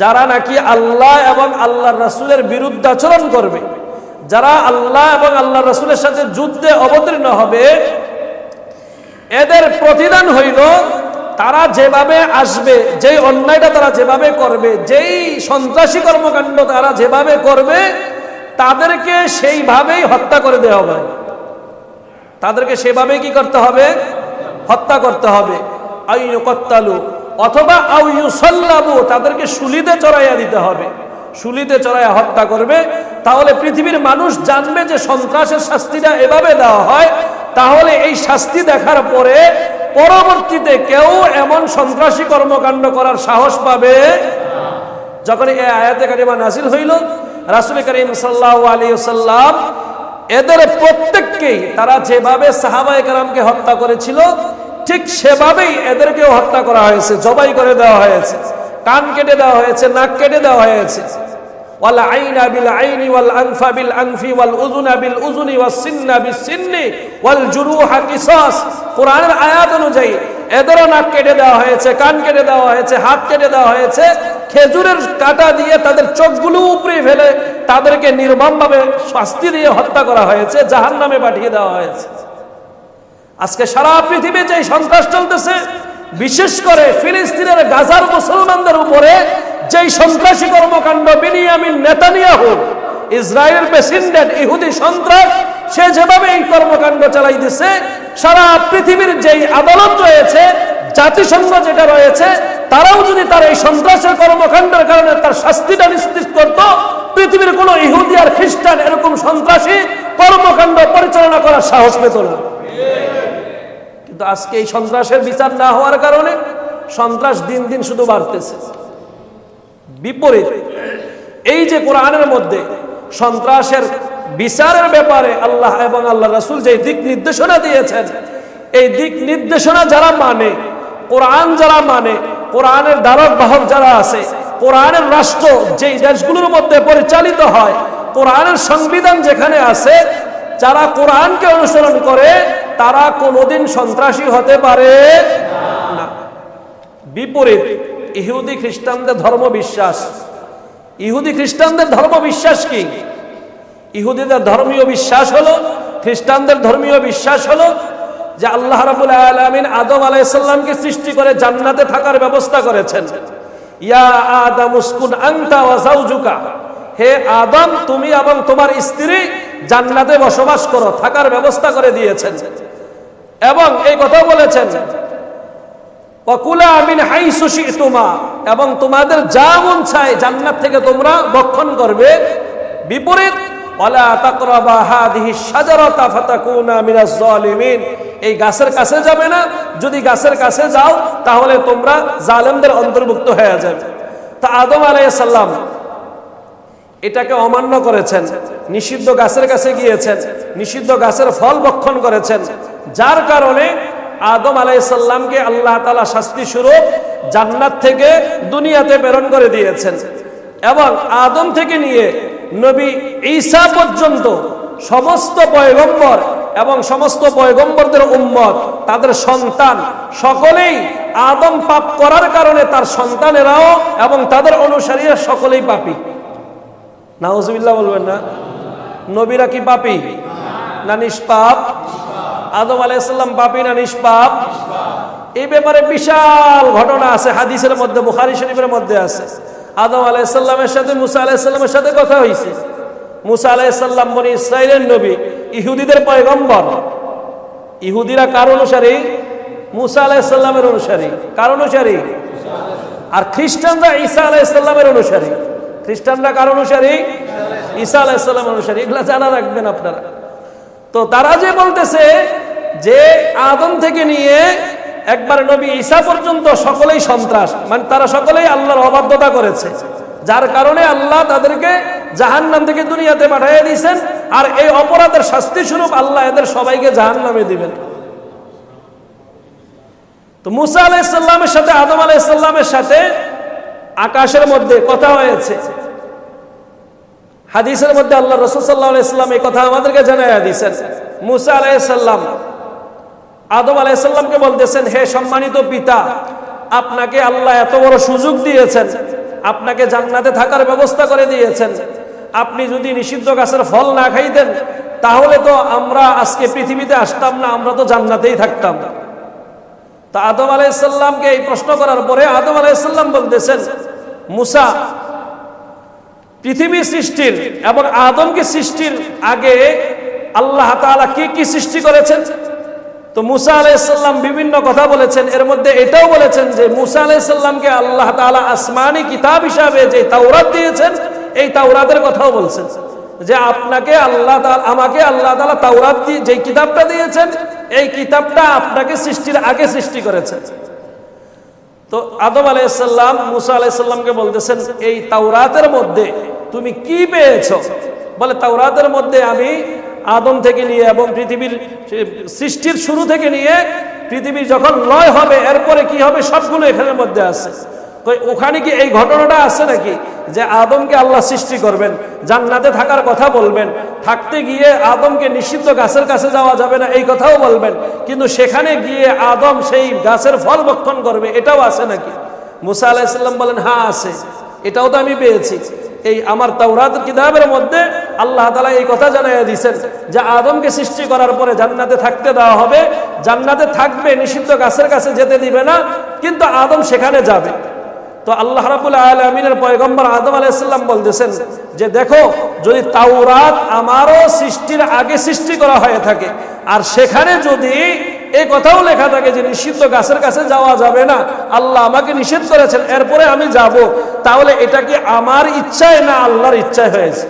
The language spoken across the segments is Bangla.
যারা নাকি আল্লাহ এবং আল্লাহ রাসুলের বিরুদ্ধে আচরণ করবে, যারা আল্লাহ এবং আল্লাহ রাসুলের সাথে যুদ্ধে অবতীর্ণ হবে, এদের প্রতিদান হইল তারা যেভাবে আসবে, যেই অন্যায়টা তারা যেভাবে করবে, যেই সন্ত্রাসী কর্মকাণ্ড তারা যেভাবে করবে, তাদেরকে সেইভাবেই হত্যা করে দেওয়া হবে। তাদেরকে সেভাবেই কি করতে হবে? হত্যা করতে হবে। আইন কত্তালু অথবা আউ ইউসাল্লাবু, তাদেরকে শুলিতে চড়াইয়া দিতে হবে। শুলিতে চড়াইয়া হত্যা করবে। তাহলে পৃথিবীর মানুষ জানবে যে সন্ত্রাসের শাস্তিটা এভাবে দেওয়া হয়। তাহলে এই শাস্তি দেখার পরে পরবর্তীতে কেউ এমন সন্ত্রাসী কর্মকাণ্ড করার সাহস পাবে যখন এই আয়াতে কারিমা নাসিল হইল, রাসুল করিম সাল্লাহ আলী সাল্লাম এদের প্রত্যেককেই, তারা যেভাবে সাহাবাই কালামকে হত্যা করেছিল ঠিক সেভাবেই এদেরকেও হত্যা করা হয়েছে, জবাই করে দেওয়া হয়েছে, কান কেটে দেওয়া হয়েছে, নাক কেটে দেওয়া হয়েছে। উযুনা বিল উযুনি ওয়াস সিন্না ওয়াল আয়াত অনুযায়ী এদেরও নাক কেটে দেওয়া হয়েছে, কান কেটে দেওয়া হয়েছে, হাত কেটে দেওয়া হয়েছে, খেজুরের দিয়ে তাদের চোখগুলো ফেলে তাদেরকে নির্মমভাবে শাস্তি দিয়ে হত্যা করা হয়েছে জাহান নামে পাঠিয়ে দেওয়া হয়েছে। আজকে সারা পৃথিবী যে সন্ত্রাস চলতেছে, বিশেষ করে ফিলিস্তিনের গাজার মুসলমানদের উপরে যেই সন্ত্রাসী কর্মকাণ্ড বিনিয়ামিন নেতানিয়াহু, ইসরায়েলের প্রেসিডেন্ট ইহুদি সন্ত্রাস, সে যেভাবে এই কর্মকাণ্ড চালাই দিছে সারা পৃথিবীর যেই আদালত রয়েছে, জাতিসংঘ যেটা রয়েছে, তারাও যদি তার এই সন্ত্রাসের কর্মকাণ্ডের কারণে তার শাস্তিটা নিশ্চিত করত, পৃথিবীর কোন ইহুদি আর খ্রিস্টান এরকম সন্ত্রাসী কর্মকাণ্ড পরিচালনা করার সাহস পেত না। কিন্তু আজকে এই সন্ত্রাসের বিচার না হওয়ার কারণে সন্ত্রাস দিন দিন শুধু বাড়তেছে। বিপরীত, এই যে কোরআনের মধ্যে সন্ত্রাসের বিচারের ব্যাপারে আল্লাহ এবং আল্লাহ রাসুল যে দিক নির্দেশনা দিয়েছেন, এই দিক নির্দেশনা যারা মানে কোরআন যারা মানে কোরআনের ধারক বাহক যারা আছে, কোরআনের রাষ্ট্র যেই দেশগুলোর মধ্যে পরিচালিত হয়, কোরআনের সংবিধান যেখানে আছে, যারা কোরআনকে অনুসরণ করে তারা কোনোদিন সন্ত্রাসী হতে পারে না। বিপরীত, ইহুদি খ্রিস্টানদের ধর্ম বিশ্বাস ইহুদি খ্রিস্টানদের ধর্ম বিশ্বাস কি? ইহুদিদের ধর্মীয় বিশ্বাস হলো, খ্রিস্টানদের ধর্মীয় বিশ্বাস হলো যে আল্লাহ রাবুল আলমিন আদম আলাইসাল্লামকে সৃষ্টি করে জান্নাতে থাকার ব্যবস্থা করেছেন। ইয়া আদম উসকুন আংতা হে আদম, তুমি এবং তোমার স্ত্রী জান্নাতে বসবাস করো, থাকার ব্যবস্থা করে দিয়েছেন। এবং এই কথা বলেছেন এবং তোমাদের যা মন চায় জান্নাত থেকে তোমরা বক্ষণ করবে। বিপরীত এই গাছের কাছে যাবে না। যদি গাছের কাছে যাও, তাহলে তোমরা জালেমদের অন্তর্ভুক্ত হয়ে যাবে। তা আদম আলাইহিস সালাম এটাকে অমান্য করেছেন, নিষিদ্ধ গাছের কাছে গিয়েছেন, নিষিদ্ধ গাছের ফল ভক্ষণ করেছেন। যার কারণে আদম আলাইসাল্লামকে আল্লাহ তালা শাস্তি স্বরূপ জান্নাত থেকে দুনিয়াতে প্রেরণ করে দিয়েছেন। এবং আদম থেকে নিয়ে নবী ঈসা পর্যন্ত সমস্ত পয়গম্বর এবং সমস্ত পয়গম্বরদের উম্মত, তাদের সন্তান, সকলেই আদম পাপ করার কারণে তার সন্তানেরাও এবং তাদের অনুসারীরা সকলেই পাপী। নাউজুবিল্লাহ বলবেন না। নবীরা কি পাপি? না নিষ্পাপ? আদম আলাইসাল্লাম পাপি না নিষ্পাপ? এই ব্যাপারে বিশাল ঘটনা আছে, হাদিসের মধ্যে, বুখারি শরীফের মধ্যে আছে। আদম আলাইসাল্লামের সাথে, মুসা আলাইসাল্লামের সাথে কথা হয়েছে মুসা আলাইসাল্লাম বনি ইসরায়েলের নবী, ইহুদিদের পয়গম্বর। ইহুদিরা কার অনুসারী? মুসা আলাইসাল্লামের অনুসারী। কার অনুসারী? আর খ্রিস্টানরা ঈসা আলাইসাল্লামের অনুসারী। খ্রিস্টানরা কার অনুসারী? ঈসা আলাইসাল্লাম অনুসারী। এগুলা জানা রাখবেন আপনারা। তো তারা যে বলতেছে যে আদম থেকে নিয়ে একবার নবী ঈসা পর্যন্ত সকলেই সন্ত্রাস মানে তারা সকলেই আল্লাহর অবাধ্যতা করেছে। যার কারণে আল্লাহ তাদেরকে জাহান নাম থেকে দুনিয়াতে পাঠিয়ে দিয়েছেন, আর এই অপরাধের শাস্তি স্বরূপ আল্লাহ এদের সবাইকে জাহান নামে দিবেন। তো মুসা আলাইসাল্লামের সাথে, আদম আলাইসাল্লামের সাথে আকাশের মধ্যে কথা হয়েছে। হাদিসের মধ্যে আল্লাহ রসুল সাল্লাহ ইসলাম এই কথা আমাদেরকে জানাই দিয়েছেন। মুসা আলাইসাল্লাম আদম আলাইসাল্লামকে বলতেছেন, হে সম্মানিত পিতা, আপনাকে আল্লাহ এত বড় সুযোগ দিয়েছেন, আপনাকে জান্নাতে থাকার ব্যবস্থা করে দিয়েছেন। আপনি যদি নিষিদ্ধ গাছের ফল না খাইতেন, তাহলে তো আমরা আজকে পৃথিবীতে আসতাম না, আমরা তো জান্নাতেই থাকতাম। তা আদম আলাইসাল্লামকে এই প্রশ্ন করার পরে আদম আলাইসাল্লাম বলতেছেন মুসা পৃথিবী সৃষ্টির এবং আদমকে সৃষ্টির আগে আল্লাহ তাআলা কি কি সৃষ্টি করেছেন? তো মুসা আলাইসাল্লাম বিভিন্ন কথা বলেছেন। এর মধ্যে এটাও বলেছেন যে মুসা আলাইসাল্লামকে আল্লাহ তাআলা আসমানি কিতাব হিসাবে যে তাওরাত দিয়েছেন, এই তাওরাতের কথাও বলছেন। যে আপনাকে আল্লাহ আমাকে আল্লাহ তাআলা তাওরাত যে কিতাবটা দিয়েছেন, এই কিতাবটা আপনাকে সৃষ্টির আগে সৃষ্টি করেছেন। তো আদম আলাইসাল্লাম মুসা আলাইসাল্লামকে বলতেছেন, এই তাওরাতের মধ্যে তুমি কি পেয়েছ? বলে, তাওরাতের মধ্যে আমি আদম থেকে নিয়ে এবং পৃথিবীর সৃষ্টির শুরু থেকে নিয়ে পৃথিবী যখন লয় হবে, এরপরে কি হবে সবগুলো এখানের মধ্যে আছে। ওখানে কি এই ঘটনাটা আছে নাকি? যে আদমকে আল্লাহ সৃষ্টি করবেন, জান্নাতে থাকার কথা বলবেন, থাকতে গিয়ে আদমকে নিষিদ্ধ গাছের কাছে যাওয়া যাবে না, এই কথাও বলবেন, কিন্তু সেখানে গিয়ে আদম সেই গাছের ফল ভক্ষণ করবে, এটাও আছে নাকি? মুসা আলাহিসাল্লাম বলেন হ্যাঁ আছে। এটাও তো আমি পেয়েছি। এই আমার তাওরাত কিতাবের মধ্যে আল্লাহ তালা এই কথা জানাইয়া দিয়েছেন যে আদমকে সৃষ্টি করার পরে জান্নাতে থাকতে দেওয়া হবে, জান্নাতে থাকবে, নিষিদ্ধ গাছের কাছে যেতে দিবে না, কিন্তু আদম সেখানে যাবে। তো আল্লাহ রাবুল আলমিনের পয়গম্বর আদম আলাইসাল্লাম বলতেছেন যে দেখো, যদি তাওরাত আমারও সৃষ্টির আগে সৃষ্টি করা হয়ে থাকে, আর সেখানে যদি এই কথাও লেখা থাকে যে নিষিদ্ধ গাছের কাছে যাওয়া যাবে না, আল্লাহ আমাকে নিষেধ করেছেন, এরপরে আমি যাব, তাহলে এটা কি আমার ইচ্ছায় না আল্লাহর ইচ্ছায় হয়েছে?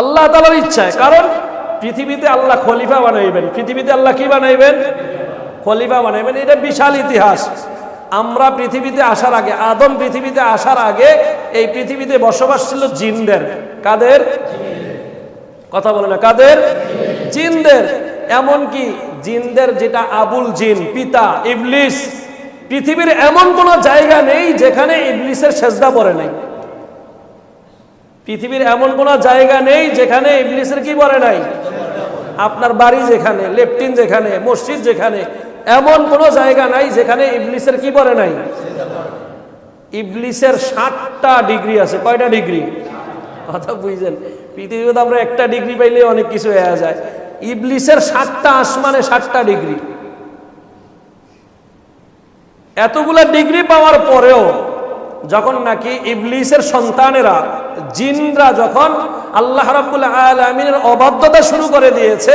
আল্লাহ তালার ইচ্ছায়, কারণ পৃথিবীতে আল্লাহ খলিফা বানাইবেন। পৃথিবীতে আল্লাহ কি বানাইবেন? খলিফা বানাইবেন। এটা বিশাল ইতিহাস। আমরা পৃথিবীতে আসার আগে, আদম পৃথিবীতে আসার আগে এই পৃথিবীতে বসবাস ছিল জিনদের। কাদের? কথা বলে না, কাদের? জিনদের। এমনকি জিনদের যেটা আবুল জিন, পিতা, ইবলিস, পৃথিবীর এমন কোন জায়গা নেই যেখানে ইবলিসের সেজদা পড়ে নাই। পৃথিবীর এমন কোন জায়গা নেই যেখানে ইবলিসের কি পড়ে নাই? আপনার বাড়ি যেখানে লেফটিন যেখানে, মসজিদ যেখানে এমন কোন জায়গা নাই যেখানে ইবলিসের কি পড়ে নাই? ইবলিসের ষাটটা ডিগ্রি আছে। কয়টা ডিগ্রি? কথা বুঝছেন পৃথিবীতে আমরা একটা ডিগ্রি পাইলে অনেক কিছু হয়ে যায়। ইবলিসের ষাটটা আসমানে সাতটা ডিগ্রি। এতগুলো ডিগ্রি পাওয়ার পরেও যখন নাকি ইবলিসের সন্তানেরা, জিনরা যখন আল্লাহ রাব্বুল আলমিনের অবাধ্যতা শুরু করে দিয়েছে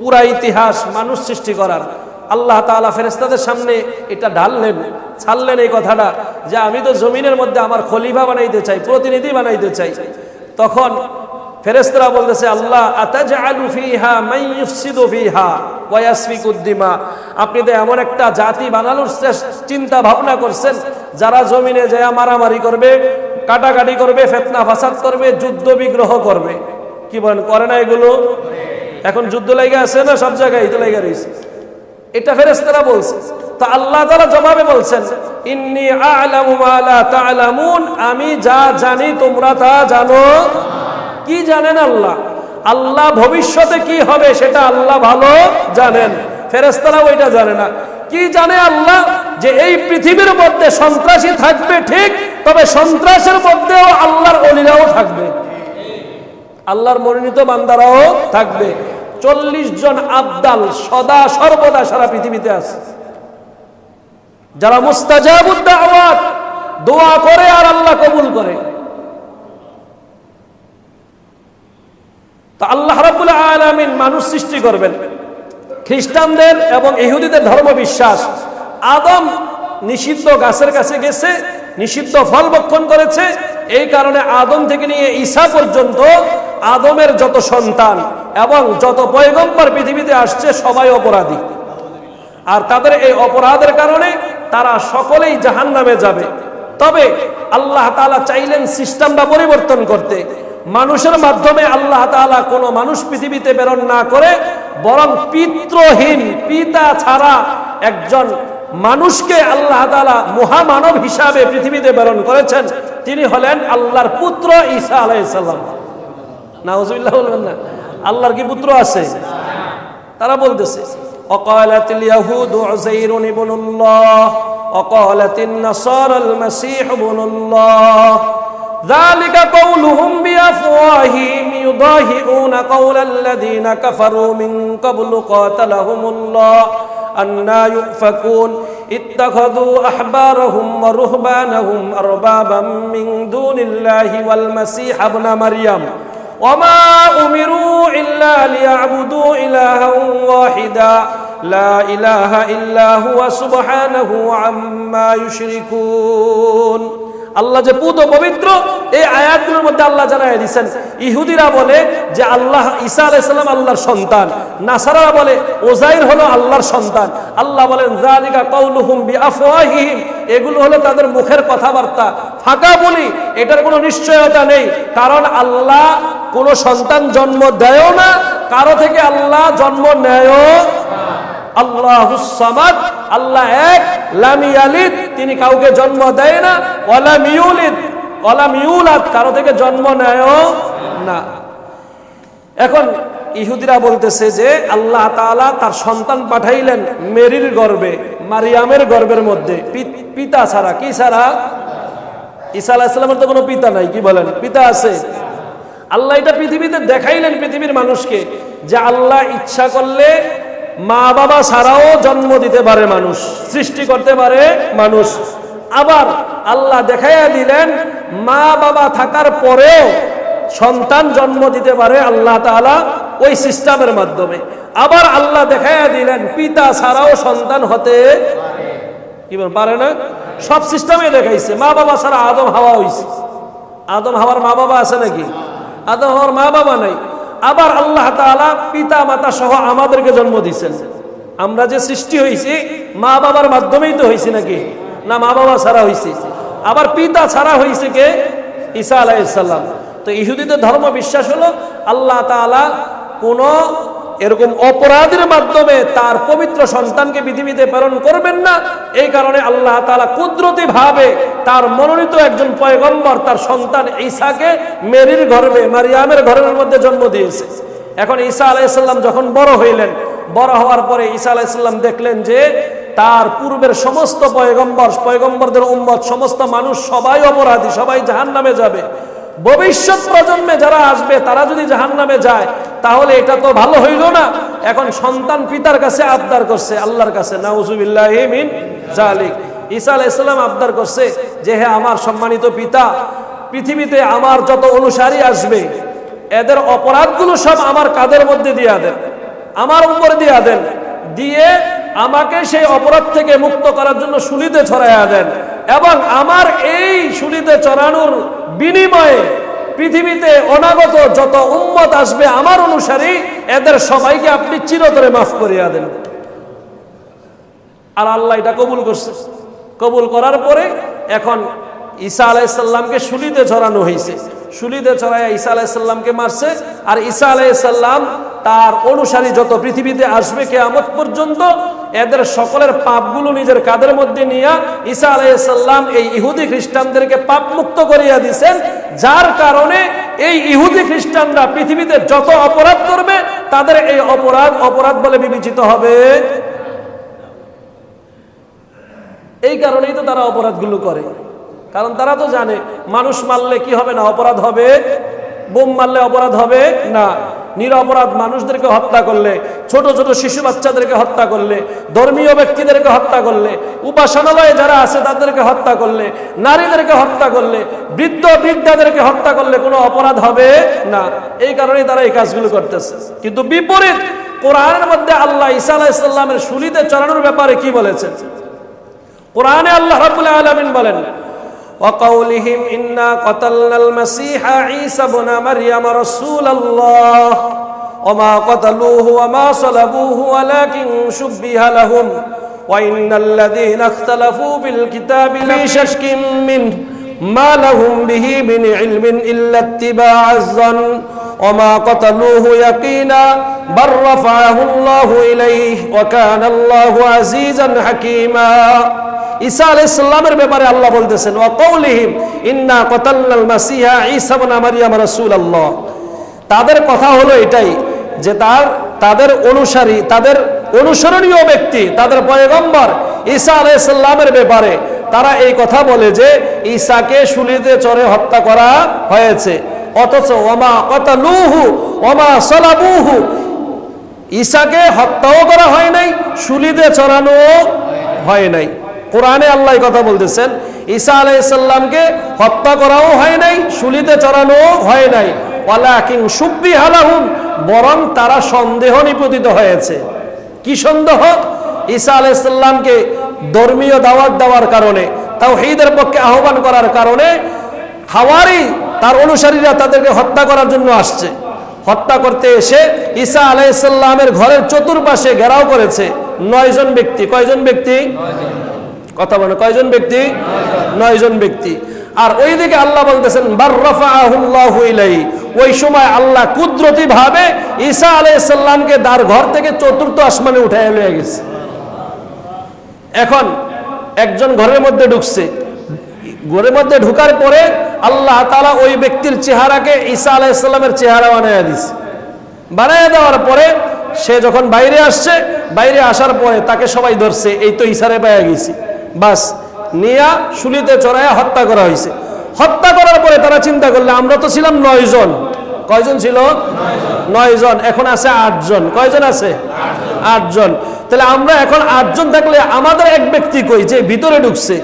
পুরা ইতিহাস মানুষ সৃষ্টি করার। আল্লাহ তাআলা ফেরেস্তাদের সামনে এটা ঢাললেন, ছাড়লেন এই কথাটা যে আমি তো জমিনের মধ্যে আমার খলিফা বানাইতে চাই, প্রতিনিধি বানাইতে চাই। তখন ফেরেস্তারা বলতেছে, আল্লাহ আপনি তো এমন একটা জাতি বানানোর চিন্তা ভাবনা করছেন, যারা জমিনে যায় মারামারি করবে কাটাকাটি করবে, ফেতনা ফাসাদ করবে, যুদ্ধ বিগ্রহ করবে। কি বলেন, করে না এগুলো? এখন যুদ্ধ লাইগা আছে না সব জায়গায়? তো লাইগা রয়েছে। এটা ফেরেশতারা বলছে। তা আল্লাহ তাআলা জবাবে বলছেন, ইন্নী আমি যা জানি তোমরা তা জানো। কি জানেন আল্লাহ? আল্লাহ ভবিষ্যতে কি হবে সেটা আল্লাহ ভালো জানেন। ফেরেশতারা ওইটা জানে না। কি জানে আল্লাহ? যে এই পৃথিবীর মধ্যে সন্ত্রাসী থাকবে ঠিক, তবে সন্ত্রাসের মধ্যেও আল্লাহর অলিরাও থাকবে। আল্লাহর মনোনীত বান্দারাও থাকবে। চল্লিশ জন আবদাল সদা সর্বদা সারা পৃথিবীতে আছে। যারা মুস্তাজাবুদ্দাওয়াত দোয়া করে আর আল্লাহ কবুল করে। তো আল্লাহ রাব্বুল আলামিন মানুষ সৃষ্টি করবেন। খ্রিস্টানদের এবং ইহুদিদের ধর্ম বিশ্বাস আদম নিষিদ্ধ গাছের কাছে গেছে, নিষিদ্ধ ফল ভক্ষণ করেছে। এই কারণে আদম থেকে নিয়ে ঈসা পর্যন্ত আদমের যত সন্তান এবং যত পয়গম্বর পৃথিবীতে আসছে, সবাই অপরাধী। আর তাদের এই অপরাধের কারণে তারা সকলেই জাহান নামে যাবে। তবে আল্লাহ তাআলা চাইলেন সিস্টেমটা পরিবর্তন করতে। মানুষের মাধ্যমে আল্লাহ তাআলা কোনো মানুষ পৃথিবীতে প্রেরণ না করে, বরং পিত্রহীন, পিতা ছাড়া একজন মানুষকে আল্লাহ তাআলা মহামানব হিসাবে পৃথিবীতে প্রেরণ করেছেন তিনি হলেন আল্লাহর পুত্র ঈসা আলাইহিসসালাম নাউজুবিল্লাহ বলবেন না আল্লাহর কি পুত্র আছে তারা বলতেছে وقالت اليهود عزير ابن الله وقالت النصارى المسيح ابن الله ذلك قولهم بأفواههم يضاهئون قول الذين كفروا من قبل قاتلهم الله أنا يؤفكون اتخذوا أحبارهم ورهبانهم أربابا من دون الله والمسيح ابن مريم وما أمروا إلا ليعبدوا إلها واحدا لا إله إلا هو سبحانه عما يشركون আল্লাহ যে পুত পবিত্র, এই আয়াতগুলোর মধ্যে আল্লাহ জানাই দিচ্ছেন ইহুদিরা বলে যে আল্লাহ ঈসা আলাইসাল্লাম আল্লাহর সন্তান নাসারা বলে ওজাইর হলো আল্লাহর সন্তান। আল্লাহ বলেন জালিকা কৌলুহুম বিআফওয়াহিহিম এগুলো হলো তাদের মুখের কথাবার্তা। ফাঁকা বলি, এটার কোনো নিশ্চয়তা নেই, কারণ আল্লাহ কোনো সন্তান জন্ম দেয়ও না, কারও থেকে আল্লাহ জন্ম নেয়ও আল্লাহুসামাদ আল্লাহ এক, লাম ইয়ালিদ, তিনি কাউকে জন্ম দেয় না ওয়ালাম ইউলিদ ওয়ালাম ইউলাদ, কারও থেকে জন্ম নেয়ও না। এখন ইহুদিরা বলতেছে যে আল্লাহ তাআলা তার সন্তান পাঠাইলেন মেরির গর্বে, মারিয়ামের গর্বের মধ্যে। পিতা ছাড়া, কি ছাড়া? ঈসা আলাহিসাল্লামের তো কোনো পিতা নাই, কি বলেন? পিতা আছে। আল্লাহ এটা পৃথিবীতে দেখাইলেন পৃথিবীর মানুষকে যে আল্লাহ ইচ্ছা করলে মা বাবা ছাড়াও জন্ম দিতে পারে মানুষ, সৃষ্টি করতে পারে মানুষ। আবার আল্লাহ দেখাইয়া দিলেন, মা বাবা থাকার পরেও সন্তান জন্ম দিতে পারে আল্লাহ তাআলা ওই সিস্টেমের মাধ্যমে। আবার আল্লাহ দেখাইয়া দিলেন, পিতা ছাড়াও সন্তান হতে কি পারে না? সব সিস্টেমে দেখাইছে, মা বাবা ছাড়া আদম হাওয়া হইছে। আদম হাওয়ার মা বাবা আছে নাকি? আদম হাওয়ার মা বাবা নাই। আবার আল্লাহ তালা পিতা মাতা সহ আমাদেরকে জন্ম দিয়েছেন। আমরা যে সৃষ্টি হয়েছি মা বাবার মাধ্যমেই তো হয়েছি নাকি? না মা বাবা ছাড়া হয়েছে। আবার পিতা ছাড়া হয়েছে কে? ঈসা আলাইসাল্লাম তো ইহুদিদের ধর্ম বিশ্বাস হলো আল্লাহ তালা কোনো এরকম অপরাধের মাধ্যমে তার পবিত্র সন্তানকে পৃথিবীতে প্রেরণ করবেন না। এই কারণে আল্লাহ তালা কুদরতি ভাবে তার মনোনীত একজন পয়গম্বর, তার সন্তান ঈসাকে মেরির গর্ভে, মারিয়ামের ঘরের মধ্যে জন্ম দিয়েছে। এখন ঈসা আলাইসাল্লাম যখন বড় হইলেন, বড় হওয়ার পরে ঈসা আলাইসাল্লাম দেখলেন যে তার পূর্বের সমস্ত পয়গম্বর, পয়গম্বরদের উম্মত, সমস্ত মানুষ সবাই অপরাধী, সবাই জাহান্নামে যাবে। ভবিষ্যৎ প্রজন্মে যারা আসবে, তারা যদি জাহান নামে যায় তাহলে এটা তো ভালো হইল না। এখন সন্তান পিতার কাছে আবদার করছে, আল্লাহর কাছে, নাউজুবিল্লাহ মিন জালিক ঈসা আলাইসাল্লাম আবদার করছে যে হ্যাঁ আমার সম্মানিত পিতা, পৃথিবীতে আমার যত অনুসারী আসবে, এদের অপরাধগুলো সব আমার কাদের মধ্যে দিয়া দেন, আমার উপর দিয়া দেন, দিয়ে আমাকে সেই অপরাধ থেকে মুক্ত করার জন্য শুলিতে ছড়াইয়া দেন এবং আমার এই শুলিতে চড়ানোর বিনিময়ে পৃথিবীতে অনাগত যত উম্মত আসবে আমার অনুসারী, এদের সবাইকে আপনি চিরতরে মাফ করিয়া দেন। আর আল্লাহ এটা কবুল করছে। কবুল করার পরে এখন ঈসা আলাইসাল্লামকে শুলিতে ছড়ানো হয়েছে শুলিতে ছড়াইয়া ঈসা আলাইসাল্লামকে মারছে। আর ঈসা আলাইসাল্লাম তার অনুসারী যত পৃথিবীতে আসবে কেয়ামত পর্যন্ত এদের সকলের পাপগুলো নিজের কাদের মধ্যে নিয়ে ঈসা আলাইসাল্লাম এই ইহুদি খ্রিস্টানদেরকে পাপ মুক্ত করিয়া দিছেন, যার কারণে এই ইহুদি খ্রিস্টানরা পৃথিবীতে যত অপরাধ করবে, তাদের এই অপরাধ অপরাধ বলে বিবেচিত হবে। এই কারণেই তো তারা অপরাধগুলো করে। কারণ তারা তো জানে, মানুষ মারলে কি হবে না, অপরাধ হবে? বোম মারলে অপরাধ হবে? না। নিরপরাধ মানুষদেরকে হত্যা করলে, ছোট ছোট শিশু বাচ্চাদেরকে হত্যা করলে, ধর্মীয় ব্যক্তিদেরকে হত্যা করলে, উপাসনালয়ে যারা আছে তাদেরকে হত্যা করলে, নারীদেরকে হত্যা করলে, বৃদ্ধ বৃদ্ধাদেরকে হত্যা করলে কোনো অপরাধ হবে না। এই কারণেই তারা এই কাজগুলো করতেছে। কিন্তু বিপরীত, কোরআনের মধ্যে আল্লাহ ঈসা আলাইসাল্লামের শুলিতে চড়ানোর ব্যাপারে কি বলেছেন? কোরআনে আল্লাহ রাব্বুল আলামিন বলেন وقولهم إنا قتلنا المسيح عيسى بن مريم رسول الله وما قتلوه وما صلبوه ولكن شبه لهم وإن الذين اختلفوا في الكتاب لفي شك منه ما لهم به من علم إلا اتباع الظن وما قتلوه يقينا بل رفعه الله إليه وكان الله عزيزا حكيما ঈসা আলাইহিস সালামের ব্যাপারে আল্লাহ বলতেছেন, ওয়া কওলিহিম, ইন্না কাতালনাল মাসিহা ঈসা ইবনে মারইয়াম রাসূলুল্লাহ। তাদের কথা হলো এটাই যে তার, তাদের অনুসারী, তাদের অনুসরণীয় ব্যক্তি, তাদের পয়গম্বর ঈসা আলাইহিস সালামের ব্যাপারে তারা এই কথা বলে যে ঈসাকে শুলিতে চড়ে হত্যা করা হয়েছে। অথচ ওমা কতালুহু ওমা সলাবুহু, ঈসাকে হত্যাও করা হয় নাই শুলিতে চড়ানো হয় নাই। কোরআনে আল্লাহ কথা বলতেছেন, ঈসা আলাইসাল্লামকে হত্যা করাও হয় নাই শুলিতে চড়ানো হয় নাই। ওয়ালাকিন সুব্বি হালাহুম বরং তারা সন্দেহ নিপতিত হয়েছে। কি সন্দেহ? ঈসা আলাইসাল্লামকে ধর্মীয় দাওয়াত দেওয়ার কারণে তাও হিদের পক্ষে আহ্বান করার কারণে হাওয়ারি তার অনুসারীরা তাদেরকে হত্যা করার জন্য আসছে। হত্যা করতে এসে ঈসা আলাইসাল্লামের ঘরের চতুর্পাশে ঘেরাও করেছে। নয়জন ব্যক্তি, কয়জন ব্যক্তি? কথা বলে, কয়জন ব্যক্তি? নয়জন ব্যক্তি। আর ওইদিকে আল্লাহ বলতেছেন ওই সময় আল্লাহ কুদরতি ভাবে ঈসা আলাইসাল্লামকে দার ঘর থেকে চতুর্থ আসমানে উঠায় লয়ে গেছে। এখন একজন ঘরের মধ্যে ঢুকছে। ঘরের মধ্যে ঢুকার পরে আল্লাহ তালা ওই ব্যক্তির চেহারাকে ঈসা আলাইসাল্লামের চেহারা বানাইয়া দিছে। বানাইয়া দেওয়ার পরে সে যখন বাইরে আসছে, বাইরে আসার পরে তাকে সবাই ধরছে, এই তো ইসারে পাইয়া গেছি। বাস, নিয়া শুলিতে চড়াইয়া হত্যা করা হয়েছে হত্যা করার পরে তারা চিন্তা করলে, আমরা তো ছিলাম নয় জন কয়জন ছিল? নয় জন এখন আছে আটজন। কয়জন আছে? আটজন। তাহলে আমরা এখন আটজন থাকলে আমাদের এক ব্যক্তি কই যে ভিতরে ঢুকছে?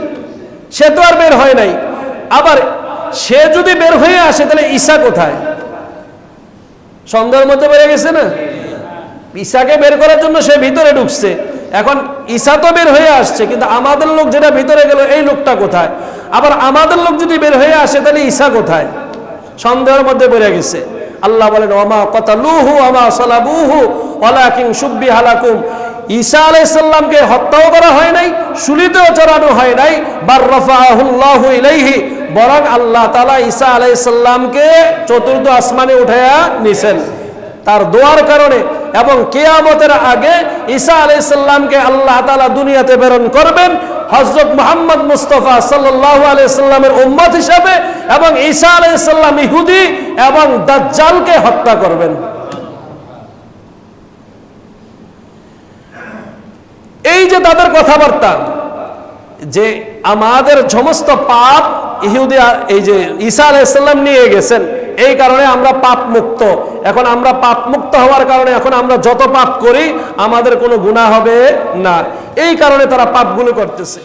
সে তো আর বের হয় নাই। আবার সে যদি বের হয়ে আসে, তাহলে ঈশা কোথায়? সন্দেহের মধ্যে বেড়ে গেছে না? ঈশাকে বের করার জন্য সে ভিতরে ঢুকছে। এখন ঈশা তো বের হয়ে আসছে, কিন্তু আমাদের লোক যেটা ভিতরে গেল, এই লোকটা কোথায়? আবার আমাদের লোক যদি বের হয়ে আসে, তাহলে ঈশা কোথায়? সন্দেহের মধ্যে বেড়ে গেছে। আল্লাহ বলেন ওমা কতালুহু ওমা সালাবুহু, ওয়ালাকিন সুব্বি হালাকুম ঈসা আলাইসাল্লামকে হত্যাও করা হয় নাই শুলিতেও চড়ানো হয় নাই। বার রফাহুল্লাহু ইলাইহি, বরং আল্লাহ তাআলা ঈসা আলাইসাল্লামকে চতুর্থ আসমানে উঠায়া নিছেন। তার দোয়ার কারণে এবং কেয়ামতের আগে ঈসা আলাইসাল্লামকে আল্লাহ তাআলা দুনিয়াতে প্রেরণ করবেন হজরত মোহাম্মদ মুস্তফা সাল্লাহ আলাইসাল্লামের উম্মত হিসাবে এবং ঈসা আলাইসাল্লাম ইহুদি এবং দাজ্জালকে হত্যা করবেন। এই যে তাদের কথাবার্তা, যে আমাদের সমস্ত পাপ ইহুদি এই যে ঈসা আলাইসাল্লাম নিয়ে গেছেন, এই কারণে আমরা পাপ মুক্ত এখন আমরা পাপ মুক্ত হওয়ার কারণে এখন আমরা যত পাপ করি, আমাদের কোনো গুণা হবে না। এই কারণে তারা পাপগুলো করতেছে।